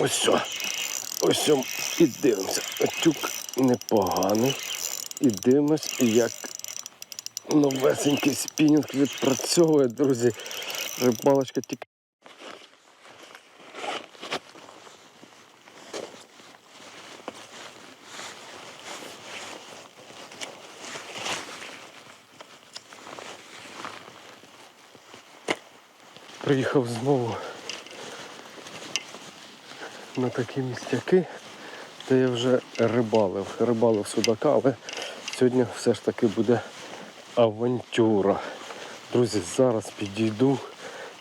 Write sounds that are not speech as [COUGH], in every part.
Ось все. Ось все. І дивимося. Тюк непоганий. І дивимось, як новесенький спінінг відпрацьовує, друзі. Рибалочка тільки. Приїхав знову на такі містяки, де я вже рибалив. Рибалив судака, але сьогодні все ж таки буде авантюра. Друзі, зараз підійду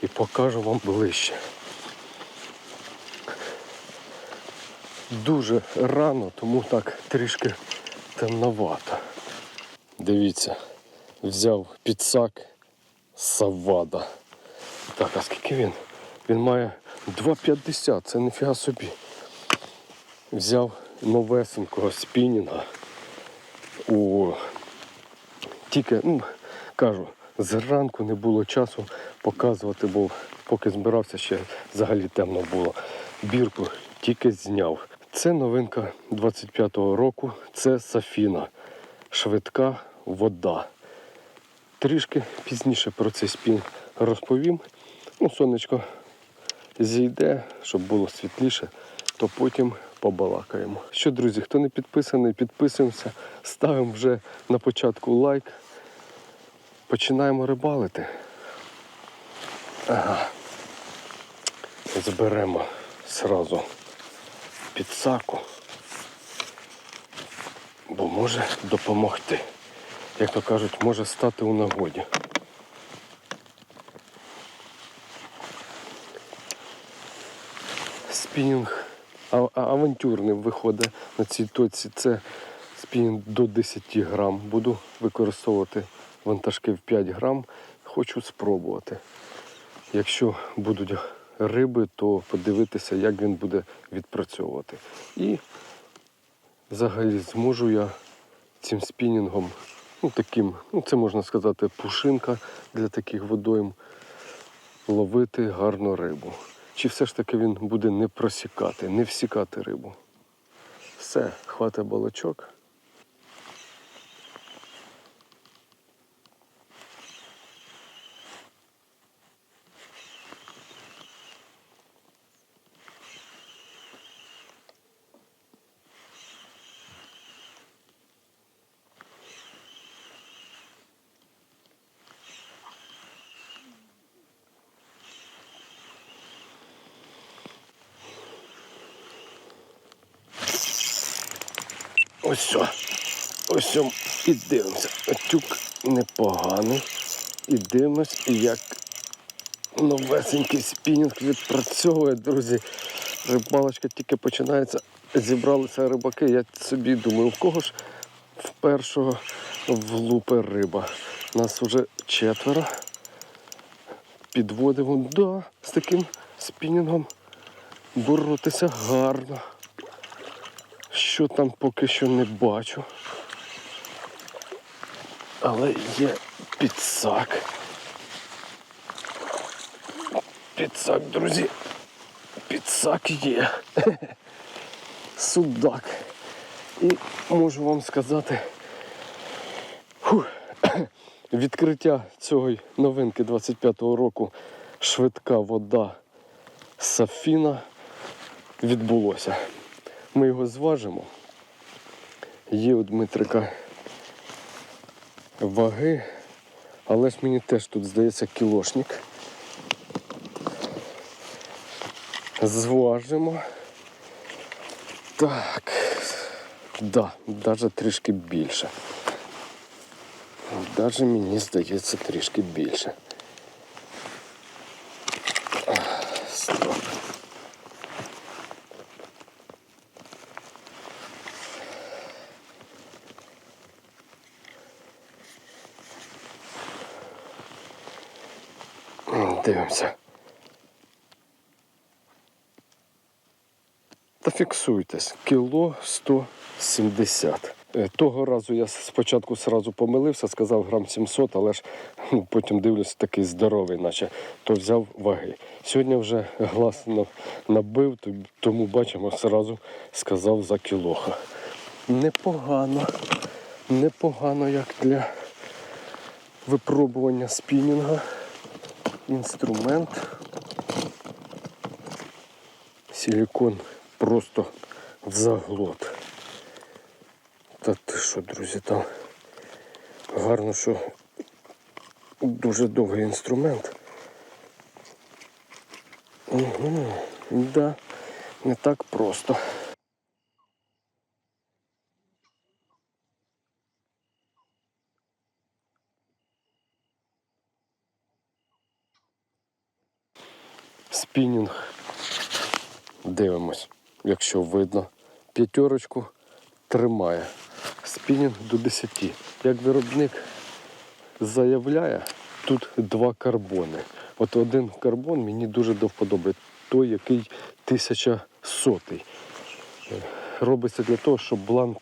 і покажу вам ближче. Дуже рано, тому так трішки темновато. Дивіться, взяв підсак Савада. Так, а скільки він? Він має 2,50, це ніфіга собі. Взяв новесенького спінінга у тільки, ну, кажу, зранку не було часу показувати, бо поки збирався ще взагалі темно було. Бірку тільки зняв. Це новинка 25-го року, це Сафіна. Швидка вода. Трішки пізніше про цей спін розповім. Ну, сонечко зійде, щоб було світліше, то потім побалакаємо. Що, друзі, хто не підписаний, підписуємося, ставимо вже на початку лайк. Починаємо рибалити. Ага. Зберемо зразу підсаку, бо може допомогти. Як то кажуть, може стати у нагоді. Спінінг авантюрний виходить на цій точці. Це спінінг до 10 грам. Буду використовувати вантажки в 5 грам. Хочу спробувати. Якщо будуть риби, то подивитися, як він буде відпрацьовувати. І взагалі зможу я цим спінінгом, ну таким, ну це можна сказати, пушинка для таких водойм, ловити гарну рибу. Чи все ж таки він буде не просікати, не всікати рибу? Все, хватить балачок. Ось все. Ось все. І дивимося. Тюк непоганий. І дивимось, як новесенький спінінг відпрацьовує, друзі. Рибалочка тільки починається. Зібралися рибаки. Я собі думаю, в кого ж в першого влупе риба. Нас вже четверо. Підводимо, да, з таким спінінгом боротися гарно. Що там поки що не бачу. Але є підсак. Підсак, друзі. Підсак є. Судак. І можу вам сказати. фух, відкриття цієї новинки 25-го року швидка вода Сафіна відбулося. Ми його зважимо. Є у Дмитрика ваги, але ж мені теж тут здається кілошник. Зважимо. Так. Да, навіть трішки більше. Навіть мені здається трішки більше. Стоп. Дивимося. Та фіксуйтесь. Кіло 170. Е, Того разу я спочатку сразу помилився, сказав грам 700, але ж ну, потім дивлюся, такий здоровий, наче то взяв ваги. Сьогодні вже гласно набив, тому бачимо, сразу сказав за кілоха. Непогано, непогано як для випробування спінінга. Інструмент. Силікон просто в заглот. Та ти що, друзі, там гарно, що дуже довгий інструмент. Угу, да, не так просто. Спінінг. Дивимось, якщо видно. П'ятерочку тримає. Спінінг до 10. Як виробник заявляє, тут два карбони. От один карбон мені дуже до вподоби. Той, який тисячасотий. Е, Робиться для того, щоб бланк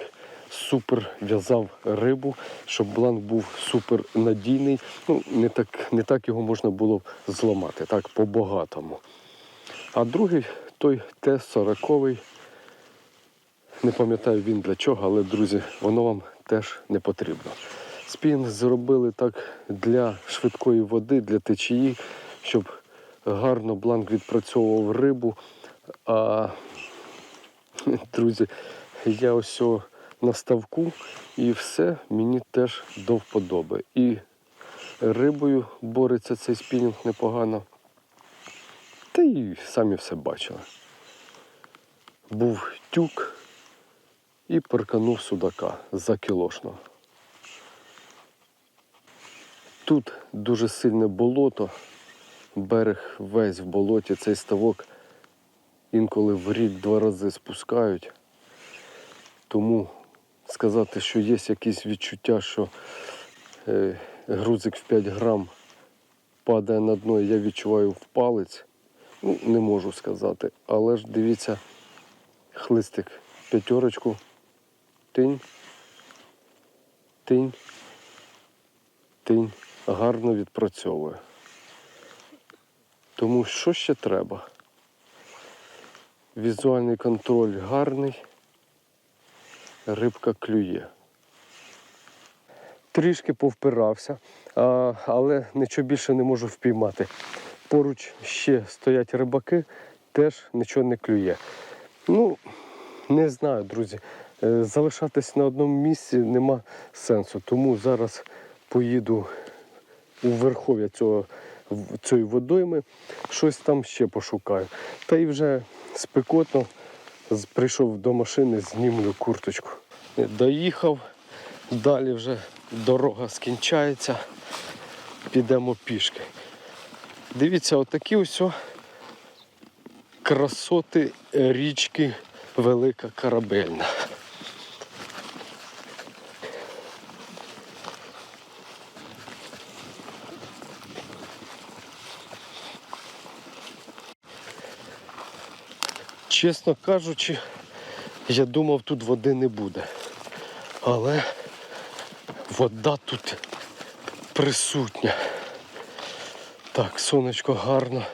супер в'язав рибу, щоб бланк був супер надійний. Ну, не так, не так його можна було зламати, так по-багатому. А другий той Т-40. Не пам'ятаю він для чого, але, друзі, воно вам теж не потрібно. Спін зробили так для швидкої води, для течії, щоб гарно бланк відпрацьовував рибу. А, друзі, я ось на ставку і все мені теж до вподоби. І рибою бореться цей спінінг непогано. Та й самі все бачили. Був тюк і перканув судака за кілошного. Тут дуже сильне болото, берег весь в болоті, цей ставок інколи в рік два рази спускають. Тому сказати, що є якісь відчуття, що е, грузик в 5 грам падає на дно, я відчуваю в палець. Ну, не можу сказати. Але ж дивіться, хлистик п'ятерочку, тинь, тинь, тинь, гарно відпрацьовує. Тому що ще треба? Візуальний контроль гарний, рибка клює. Трішки повпирався, але нічого більше не можу впіймати. Поруч ще стоять рибаки, теж нічого не клює. Ну, не знаю, друзі. Е, Залишатись на одному місці нема сенсу. Тому зараз поїду у верхов'я цього, цієї водойми, щось там ще пошукаю. Та й вже спекотно прийшов до машини, знімлю курточку. Доїхав, далі вже дорога скінчається, підемо пішки. Дивіться, отакі ось красоти річки Велика Корабельна. Чесно кажучи, я думав, тут води не буде. Але вода тут присутня. Так, сонечко гарно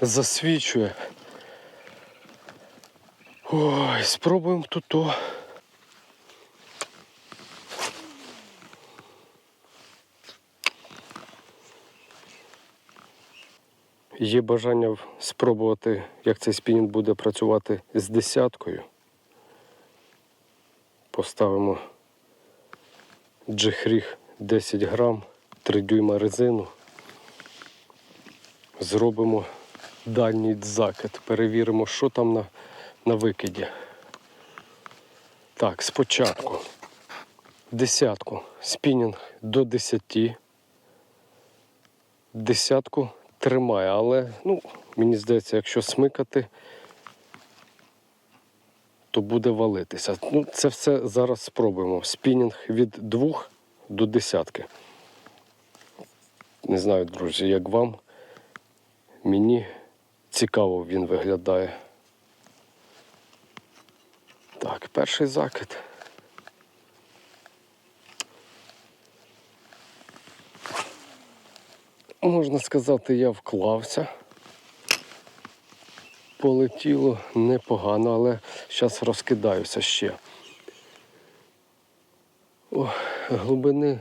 засвічує. Ой, спробуємо тут то. Є бажання спробувати, як цей спінінг буде працювати з десяткою. Поставимо джихріг 10 грам, 3 дюйма резину. Зробимо дальній закид, перевіримо, що там на, на викиді. Так, спочатку десятку, спінінг до 10. Десятку тримає, але ну, мені здається, якщо смикати, то буде валитися. Ну, це все зараз спробуємо. Спінінг від 2 до десятки. Не знаю, друзі, як вам. Мені цікаво він виглядає. Так, перший закид. Можна сказати, я вклався. Полетіло непогано, але зараз розкидаюся ще. О, Глибини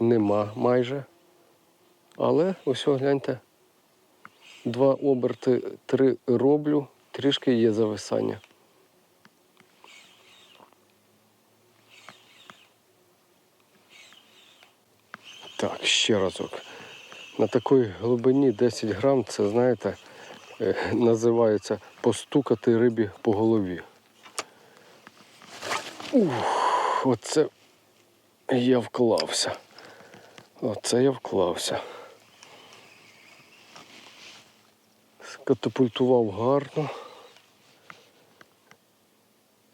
нема майже. Але ось гляньте. Два оберти, три роблю, трішки є зависання. Так, ще разок. На такій глибині 10 грам, це, знаєте, е, називається постукати рибі по голові. Ух, оце я вклався. Оце я вклався. Скатапультував гарно.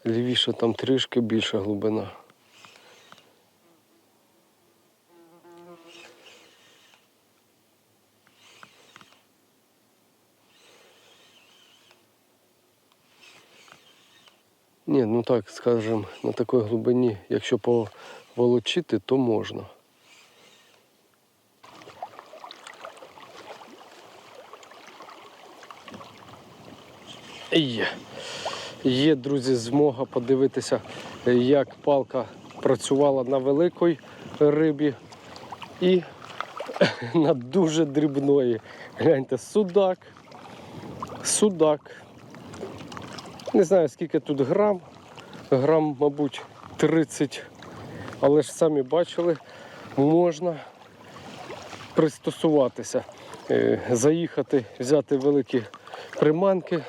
Лівіше там трішки більша глибина. Ні, ну так, скажем, на такій глибині, якщо поволочити, то можна. Є. Є, друзі, змога подивитися, як палка працювала на великій рибі і [LAUGHS] на дуже дрібної. Гляньте, судак. Судак. Не знаю, скільки тут грам. Грам, мабуть, 30. Але ж самі бачили, можна пристосуватися, Е, заїхати, взяти великі приманки,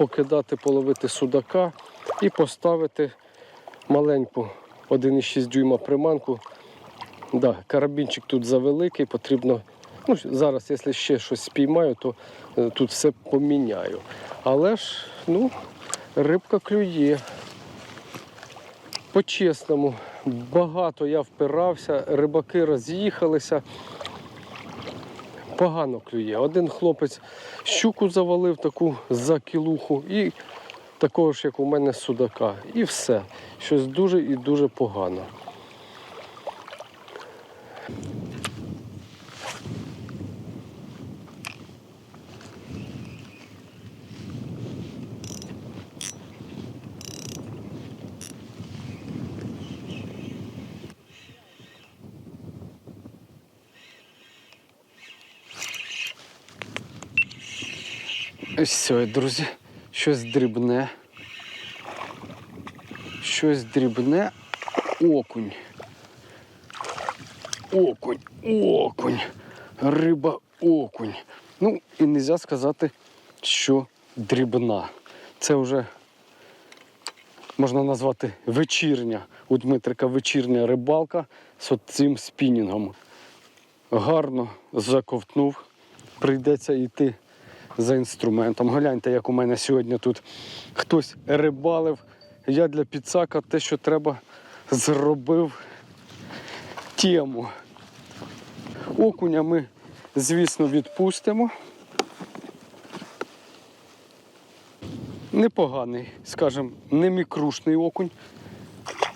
покидати, половити судака і поставити маленьку 1,6 дюйма приманку. Да, карабінчик тут завеликий, потрібно. Ну, зараз, якщо ще щось спіймаю, то е, тут все поміняю. Але ж, ну, рибка клює. По-чесному, багато я впирався, рибаки роз'їхалися. Погано клює. Один хлопець щуку завалив таку за кілуху і такого ж, як у мене судака. І все. Щось дуже і дуже погано. Все, друзі, щось дрібне. Щось дрібне. Окунь. Окунь, окунь. Риба окунь. Ну, і не можна сказати, що дрібна. Це вже можна назвати вечірня. У Дмитрика вечірня рибалка з цим спінінгом. Гарно заковтнув. Прийдеться йти за інструментом. Гляньте, як у мене сьогодні тут хтось рибалив. Я для підсака те, що треба, зробив тему. Окуня ми, звісно, відпустимо. Непоганий, скажімо, не мікрушний окунь.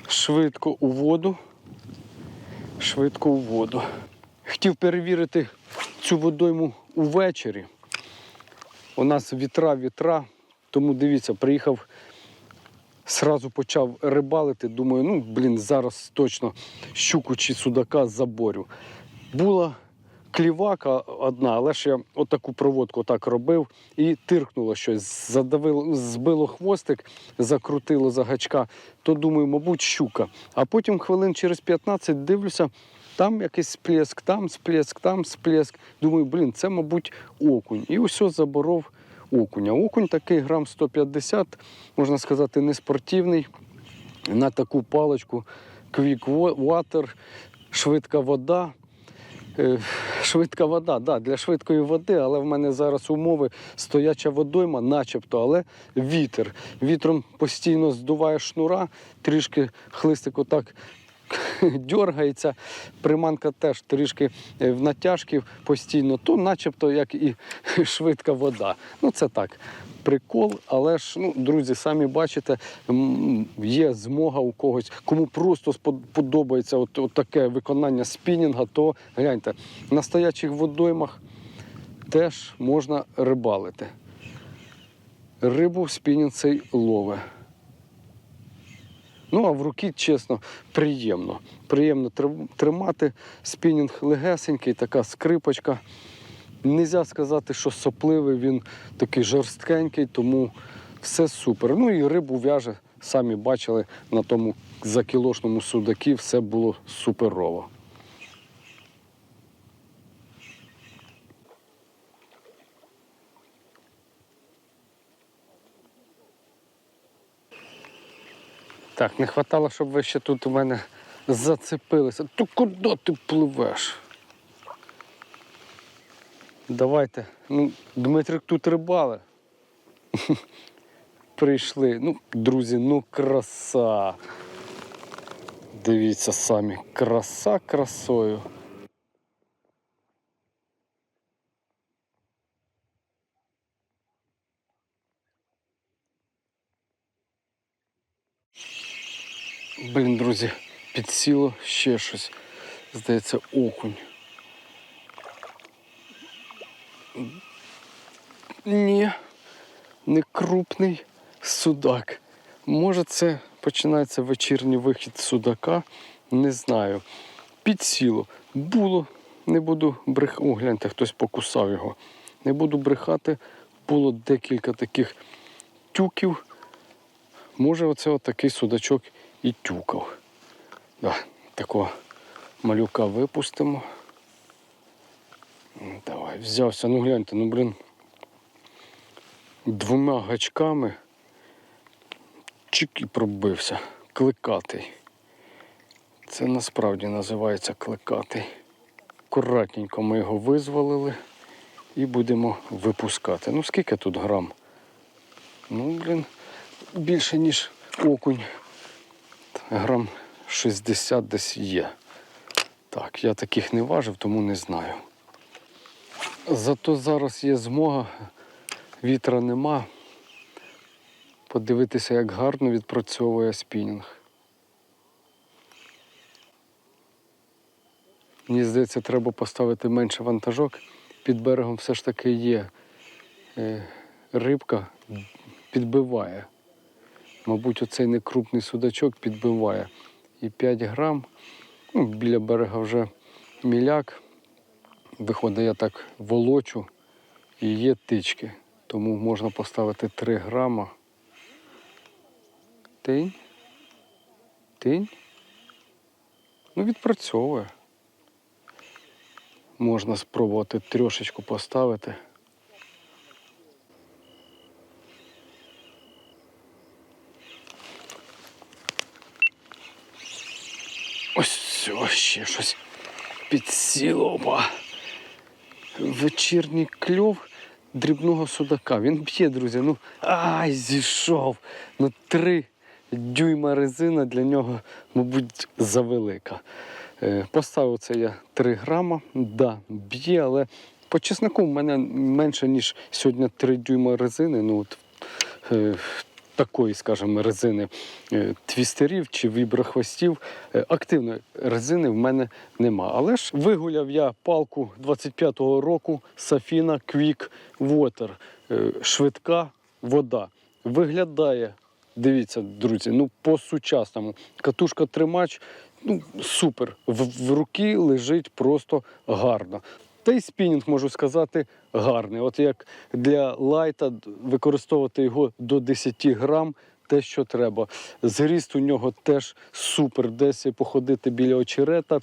Швидко у воду. Швидко у воду. Хотів перевірити цю водойму увечері. У нас вітра, вітра, тому дивіться, приїхав, сразу почав рибалити. Думаю, ну блін, зараз точно щуку чи судака заборю. Була клівака одна, але ж я отаку проводку так робив і тиркнуло щось, задавило, збило хвостик, закрутило за гачка, то думаю, мабуть, щука. А потім хвилин через 15 дивлюся, там якийсь сплеск, там сплеск, там сплеск. Думаю, блін, це, мабуть, окунь. І усе заборов окуня. Окунь такий грам 150, можна сказати, не спортивний. На таку паличку Quick Water, швидка вода. Е, Швидка вода, да, для швидкої води, але в мене зараз умови стояча водойма, начебто, але вітер. Вітром постійно здуває шнура, трішки хлистик отак [LAUGHS] дергається, приманка теж трішки е, в натяжки постійно, то начебто як і [LAUGHS] швидка вода. Ну це так. Прикол, але ж, ну, друзі, самі бачите, є змога у когось, кому просто подобається от, от таке виконання спінінга, то гляньте, на стоячих водоймах теж можна рибалити. Рибу спінінг цей лове. Ну, а в руки, чесно, приємно. Приємно тримати. Спінінг легесенький, така скрипочка. Нельзя сказати, що сопливий, він такий жорсткенький, тому все супер. Ну і рибу в'яже, самі бачили на тому закілошному судакі, все було суперово. Так, не хватало, щоб ви ще тут у мене зацепилися. То куди ти пливеш? Давайте. Ну, Дмитрик тут рибали. [LAUGHS] Прийшли. Ну, друзі, ну краса. Дивіться самі, краса красою. Блін, друзі, підсіло ще щось. Здається, окунь. Ні, не крупний судак. Може, це починається вечірній вихід судака, не знаю. Підсіло. Було, не буду брехати. О, гляньте, хтось покусав його. Не буду брехати. Було декілька таких тюків. Може, оце отакий судачок і тюкав. Да, такого малюка випустимо. Давай, взявся. Ну гляньте, ну блін. Двома гачками чик і пробився. Кликатий. Це насправді називається кликатий. Акуратненько ми його визволили і будемо випускати. Ну скільки тут грам? Ну, блін, більше, ніж окунь. Грам 60 десь є. Так, я таких не важив, тому не знаю. Зато зараз є змога, вітра нема. Подивитися, як гарно відпрацьовує спінінг. Мені здається, треба поставити менше вантажок. Під берегом все ж таки є е, рибка, підбиває. Мабуть, оцей некрупний судачок підбиває. І 5 грам. Ну, біля берега вже міляк. Виходить, я так волочу і є тички. Тому можна поставити 3 грама. Тинь. Тинь. Ну, відпрацьовує. Можна спробувати трьошечку поставити. Ось ось ще щось підсіло. Опа. Вечірній кльов дрібного судака. Він б'є, друзі. Ну, ай, зійшов. Ну, три дюйма резина для нього, мабуть, завелика. Е, Поставив це я 3 грама. Да, б'є, але по чесноку в мене менше, ніж сьогодні 3 дюйма резини. Ну, от, е, такої, скажімо, резини е, твістерів чи віброхвостів. Е, Активної резини в мене нема. Але ж вигуляв я палку 25-го року Safina Quick Water. Е, Швидка вода. Виглядає, дивіться, друзі, ну по-сучасному. Катушка тримач, ну супер. В, в руки лежить просто гарно. Та й спінінг, можу сказати, гарний. От як для лайта використовувати його до 10 грам, те, що треба. Зріст у нього теж супер. Десь походити біля очерета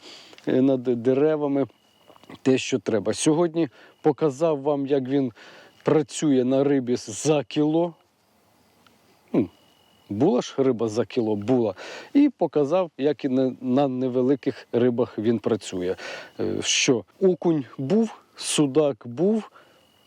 е, над деревами, те, що треба. Сьогодні показав вам, як він працює на рибі за кіло. Була ж риба за кіло, була. І показав, як і на, на невеликих рибах він працює. Е, Що окунь був, судак був.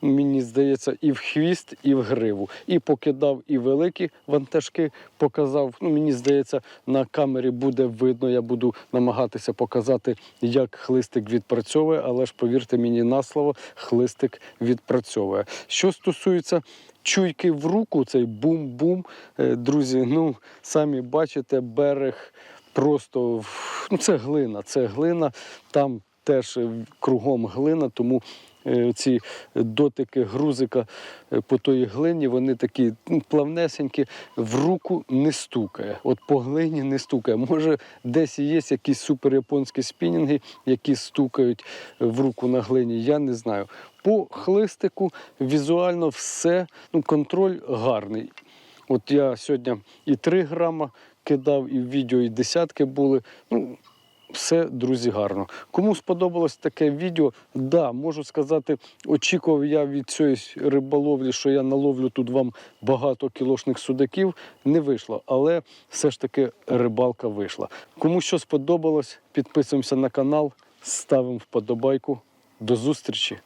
мені здається, і в хвіст, і в гриву. І покидав і великі вантажки, показав. Ну, мені здається, на камері буде видно. Я буду намагатися показати, як хлистик відпрацьовує, але ж повірте мені на слово, хлистик відпрацьовує. Що стосується чуйки в руку, цей бум-бум, е, друзі, ну самі бачите, берег просто ну, це глина, це глина, там теж е, кругом глина, тому е, ці дотики грузика е, по тої глині, вони такі ну, плавнесенькі, в руку не стукає. От по глині не стукає. Може, десь і є якісь суперяпонські спінінги, які стукають в руку на глині, я не знаю. По хлистику візуально все, ну, контроль гарний. От я сьогодні і 3 грама кидав, і в відео, і десятки були. Ну, все, друзі, гарно. Кому сподобалось таке відео, да, можу сказати, очікував я від цієї риболовлі, що я наловлю тут вам багато кілошних судаків. Не вийшло, але все ж таки рибалка вийшла. Кому що сподобалось, підписуємося на канал, ставимо вподобайку. До зустрічі!